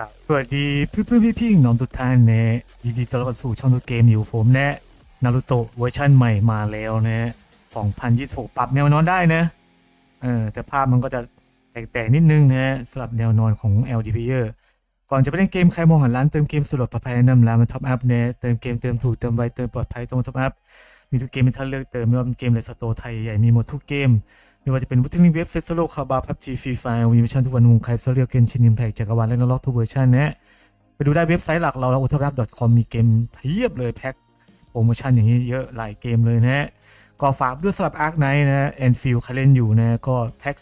ครับสวัสดีเพื่อนเพื่อนพี่พี่ๆน้องทุกท่านนะยินดีต้อนรับสู่ช่องตัวเกมอยู่ผมนะนารูโตะเวอร์ชันใหม่มาแล้วนะ2026ปรับแนวนอนได้นะเออแต่ภาพมันก็จะแตกๆนิดนึงนะสำหรับแนวนอนของ LDP ก่อนจะไปเล่นเกมใครมองหันร้านเติมเกมสะดปลอดภัยนำร้านมาท็อปอัพนะเติมเกมเติมถูกเติมไวเติมปลอดภัยตรงท็อปอัพ มีทุกเกมมีท่านเลือกเติมไม่ว่าเป็นเกมในสโตร์ไทยใหญ่มีหมดทุกเกม ไม่ว่าจะเป็นวุฒิลิงเว็บเซ็ตโซโลคาบาพับจีฟรีไฟล์วีเวอร์ชันทุกวันวงใครโซเรียลเกนชินอิมแพกจักรวาลและนล็อกทุกเวอร์ชันนะไปดูได้เว็บไซต์หลักเราเราอุทรับ .com มีเกมเทียบเลยแพ็คโปรโมชั่นอย่างนี้เยอะหลายเกมเลยนะก็ฝากด้วยสำหรับอาร์คไนท์นะแอนฟิลใครเล่นอยู่นะก็แท็ก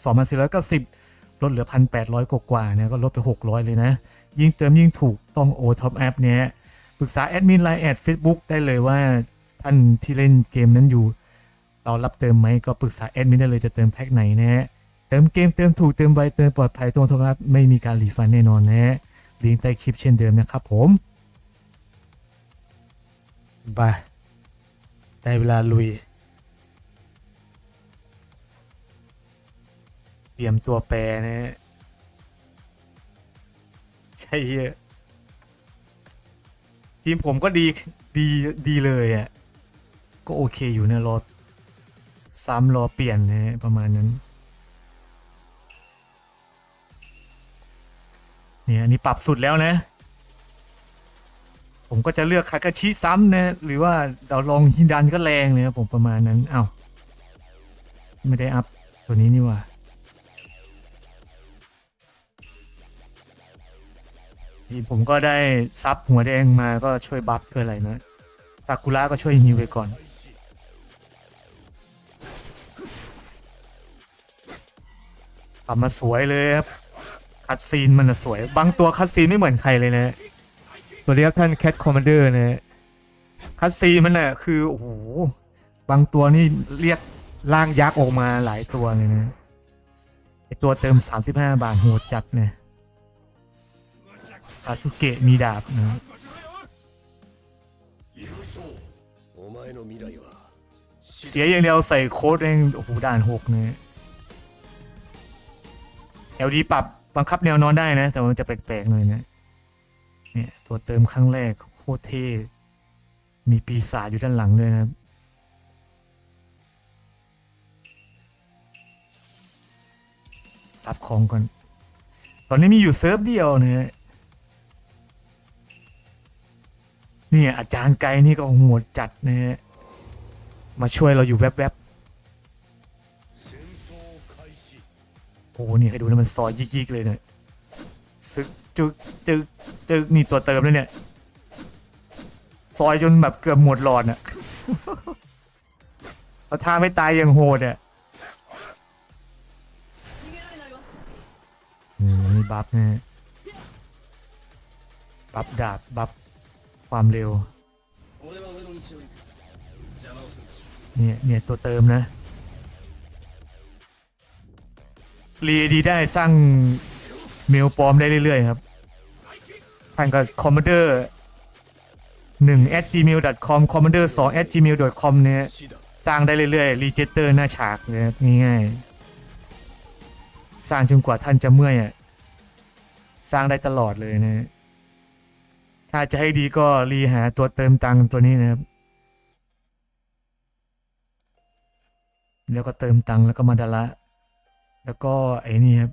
2,490 ลดเหลือ 1,800 กว่าๆนะก็ลดไป 600 เลยนะ ยิ่งเติมยิ่งถูกต้องโอท็อปแอปเนี่ยปรึกษาแอดมินไลน์แอดเฟซบุ๊กได้เลยว่า ท่านที่เล่นเกมนั้นอยู่ เรารับเติมไหมก็ปรึกษาแอดมินได้เลยจะเติมแพ็คไหนนะฮะเติมเกมเติมถูกเติมไวเติมปลอดภัยตรงโทรศัพท์ไม่มีการรีฟันแน่นอนนะฮะลิงก์ใต้คลิปเช่นเดิมนะครับผมบายได้เวลาลุย เตรียมตัวแปรนะฮะใช่เยอะทีมผมก็ดีดีดีเลยอะ ก็โอเคอยู่เนะรอซ้ำรอเปลี่ยนนะประมาณนั้นเนี่ยอันนี้ปรับสุดแล้วนะ ผมก็จะเลือกคากาชิซ้ำนะหรือว่าเราลองฮินดันก็แรงเลยครับผมประมาณนั้นเอ้าไม่ได้อัพตัวนี้นี่ว่านี่ผมก็ได้ซับหัวแดงมาก็ช่วยบัฟช่วยอะไรนะซากุระก็ช่วยฮิวไปก่อน ทำมาสวยเลยครับคัดซีนมันสวย บางตัวคัดซีนไม่เหมือนใครเลยนะสวัสดียกท่านแคทคอมมานเดอร์นะคัดซีนมันน่ะคือโอ้โหบางตัวนี่เรียกร่างยักษ์ออกมาหลายตัวเลยนะไอตัวเติม 35 บาทโหดจัดเนี่ยซาสุเกะมีดาบนะเสียอย่างเดียวใส่โค้ดเองโอ้โหด่านหกเนี่ย LD ปรับบังคับแนวนอนได้นะ แต่มันจะแปลกๆหน่อยนะ เนี่ย ตัวเติมครั้งแรกโคตรเท่ มีปีศาจอยู่ด้านหลังด้วยนะครับรับของก่อน ตอนนี้มีอยู่เซิร์ฟเดียวนะฮะนี่อาจารย์ไกลนี่ก็โหดจัดนะฮะมาช่วยเราอยู่แวบ戦 โอ้โหนี่ใครดูนะมันซอยยิกๆเลยเนี่ยซึกจึกจึกจึกนี่ตัวเติมเลยเนี่ย ซอยจนแบบเกือบหมดหลอดน่ะเราท่าไม่ตายอย่างโหดอะนี่บัฟนะบัฟดาบบัฟความเร็ว เนี่ยเนี่ยตัวเติมนะ รีดีได้สร้างเมลปลอมได้เรื่อยๆครับผ่านกับ commander 1 at gmail com commander 2 at gmail com เนี่ยสร้างได้เรื่อยๆรีเจเตอร์หน้าฉากเลยง่ายๆสร้างจนกว่าท่านจะเมื่อยอะสร้างได้ตลอดเลยนะ ถ้าจะให้ดีก็รีหาตัวเติมตังค์ตัวนี้นะครับ แล้วก็เติมตังค์แล้วก็มาดาระ แล้วก็ไอ้นี่ครับ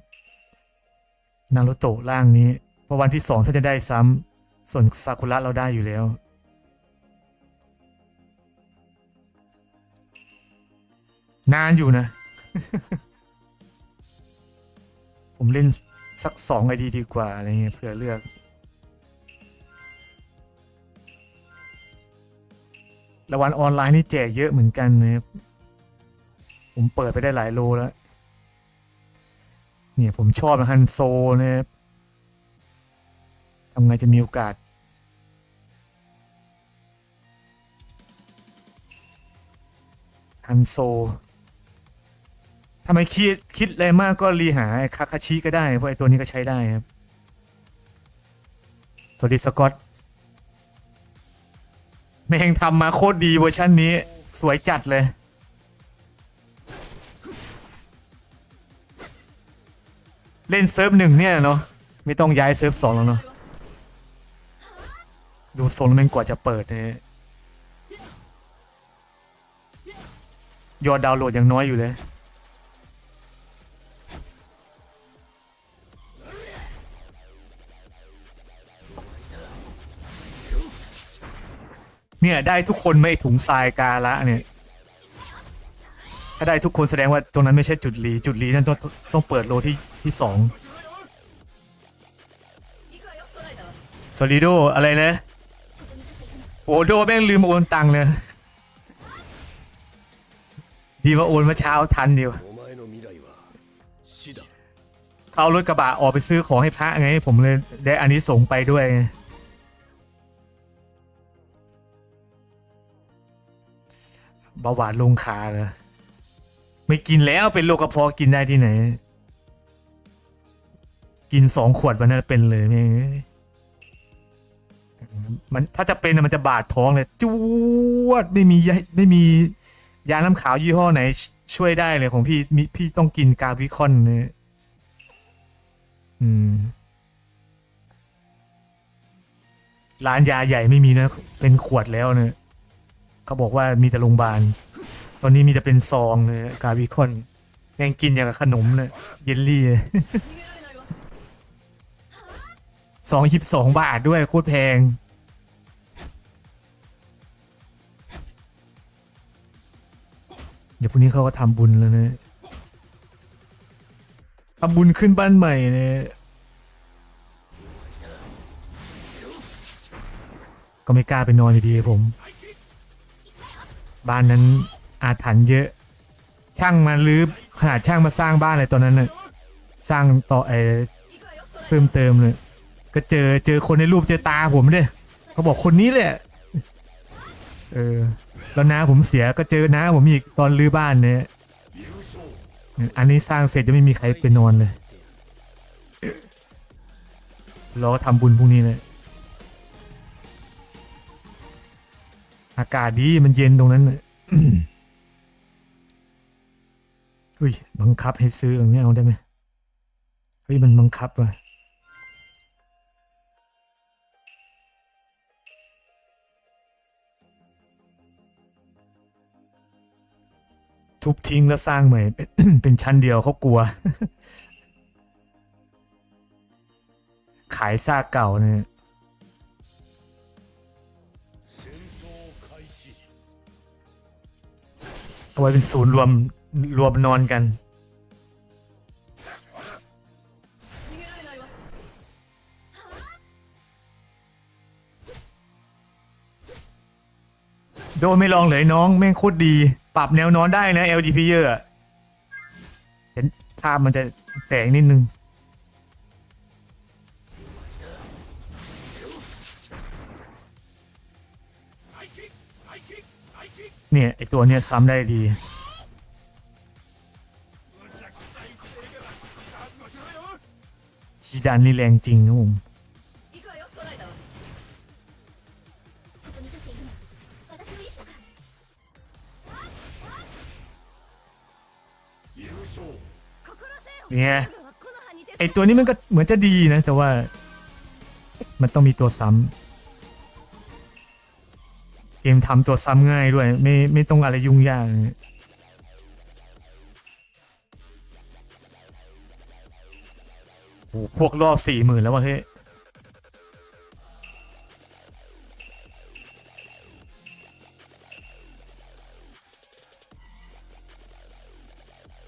นารูโตะร่างนี้พราะวันที่สองถ้าจะได้ซ้ำส่วนซากุระเราได้อยู่แล้ว นานอยู่นะ ผมเล่นสักสองไอดีดีกว่า อะไรเงี้ยเผื่อเลือก รางวัลออนไลน์นี่แจกเยอะเหมือนกันนะครับ ผมเปิดไปได้หลายโลแล้ว เนี่ยผมชอบฮันโซนะครับทำไงจะมีโอกาส ฮันโซทำไมคิดคิดอะไรมากก็รีหาคาคาชิก็ได้ เพราะไอ้ตัวนี้ก็ใช้ได้ครับ สวัสดีสกอตแม่งทำมาโคตรดีเวอร์ชันนี้ สวยจัดเลย เล่นเซิร์ฟหนึ่งเนี่ยเนาะไม่ต้องย้ายเซิร์ฟสองแล้วเนาะดูโซนมันกว่าจะเปิดเนี่ยยอดดาวน์โหลดยังน้อยอยู่เลย เนี่ยได้ทุกคนไม่ถุงทรายกาละเนี่ย ถ้าได้ทุกคนแสดงว่าตรงนั้นไม่ใช่จุดลีจุดลีนั่นต้องต้องเปิดโลที่ที่สองโซลิโดอะไรนะโอโดแม่งลืมโอนตังค์เลยดีว่าโอนมาเช้าทันเดียวเอารถกระบะออกไปซื้อของให้พระไง ผมเลยได้อันนี้ส่งไปด้วยบาหวานลงคาเลย ไม่กินแล้วเป็นโรคกระเพาะกินได้ที่ไหน กินสองขวดวันนั้นเป็นเลยแม่งมันถ้าจะเป็นมันจะบาดท้องเลยจวดไม่มียาไม่มียาน้ำขาวยี่ห้อไหน ช่วยได้เลยของพี่มีพี่ต้องกินกาวิคอนเนี่ยอืมร้านยาใหญ่ไม่มีนะ เป็นขวดแล้วเนะเขาบอกว่ามีแต่โรงพยาบาล ตอนนี้มีแต่เป็นซองเลยกาบิคอนแม่งกินอย่างกับขนมเลยเยลลี่เลยสองยิบสองบาทด้วยโคตรแพงเดี๋ยวพรุ่งนี้เขาก็ทำบุญแล้วนะทำบุญขึ้นบ้านใหม่เนี่ยก็ไม่กล้าไปนอนอยู่ดีผม บ้านนั้น อาถรรพ์เยอะ ช่างมาลื้อขนาดช่างมาสร้างบ้านเลยตอนนั้นน่ะสร้างต่อไอเพิ่มเติมเลยก็เจอเจอคนในรูปเจอตาผมเนี่ยเขาบอกคนนี้แหละเออแล้วน้าผมเสียก็เจอน้าผมอีกตอนรื้อบ้านเนี่ยอันนี้สร้างเสร็จจะไม่มีใครไปนอนเลยรอทำบุญพรุ่งนี้เลยอากาศดีมันเย็นตรงนั้นน่ะ อุ้ย บังคับให้ซื้อหรือไม่เอาได้ไหมเฮ้ย มันบังคับว่ะทุบทิ้งแล้วสร้างใหม่ เป็นชั้นเดียวเขากลัว ขายซากเก่าเนี่ยเอาไว้เป็นศูนย์รวม รวมนอนกัน โดนไม่ลองเลยน้องแม่งโคตรดี ปรับแนวนอนได้นะ LG Player อะแต่ามันจะแตกนิดนึงเนี่ยไอตัวเนี้ยซ้ำได้ดี จีดานนี่แรงจริงครับผมเนี่ยไอตัวนี้มันก็เหมือนจะดีนะ แต่ว่า มันต้องมีตัวซ้ำเกมทำตัวซ้ำง่ายด้วย ไม่ไม่ต้องอะไรยุ่งยาก พวกรอบสี่หมื่นแล้ววะพี่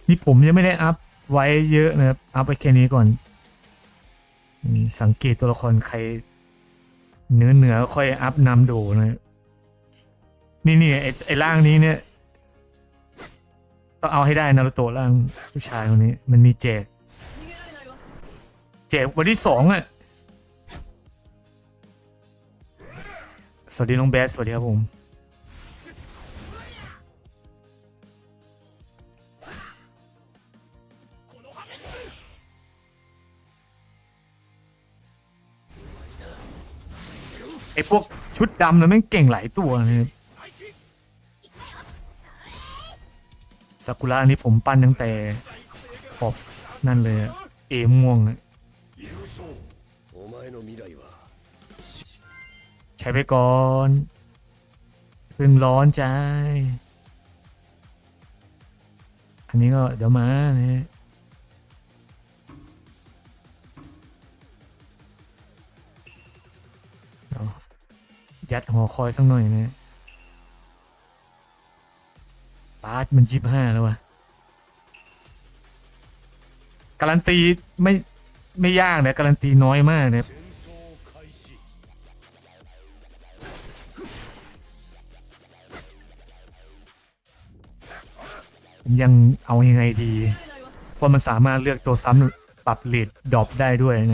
นี่ผมยังไม่ได้อัพไว้เยอะนะครับ อัพไปแค่นี้ก่อน สังเกตตัวละครใครเนื้อเหนือค่อยอัพนำโดนะนี่นี่ไอไอร่างนี้เนี่ย ต้องเอาให้ได้นารุโตะร่างผู้ชายคนนี้ มันมีแจก แจกวันที่สองอะ สวัสดีน้องแบส สวัสดีครับผม ไอ้พวกชุดดำนะแม่งเก่งหลายตัวนะครับซากุระนี่ผมปั้นตั้งแต่ขอบนั่นเลยอะเอม่วงอะ ใช้ไปก่อนเพิ่งร้อนใจ อันนี้ก็เดี๋ยวมาเนี่ยยัดหัวคอยสักหน่อยนะปาดมันยี่ห้าแล้ววะการันตีไม่ไม่ยากนี่ยการันตีน้อยมากเนี่ย มยังเอายังไงดี เพราะมันสามารถเลือกตัวซ้ำปรับเลดดรอปได้ด้วย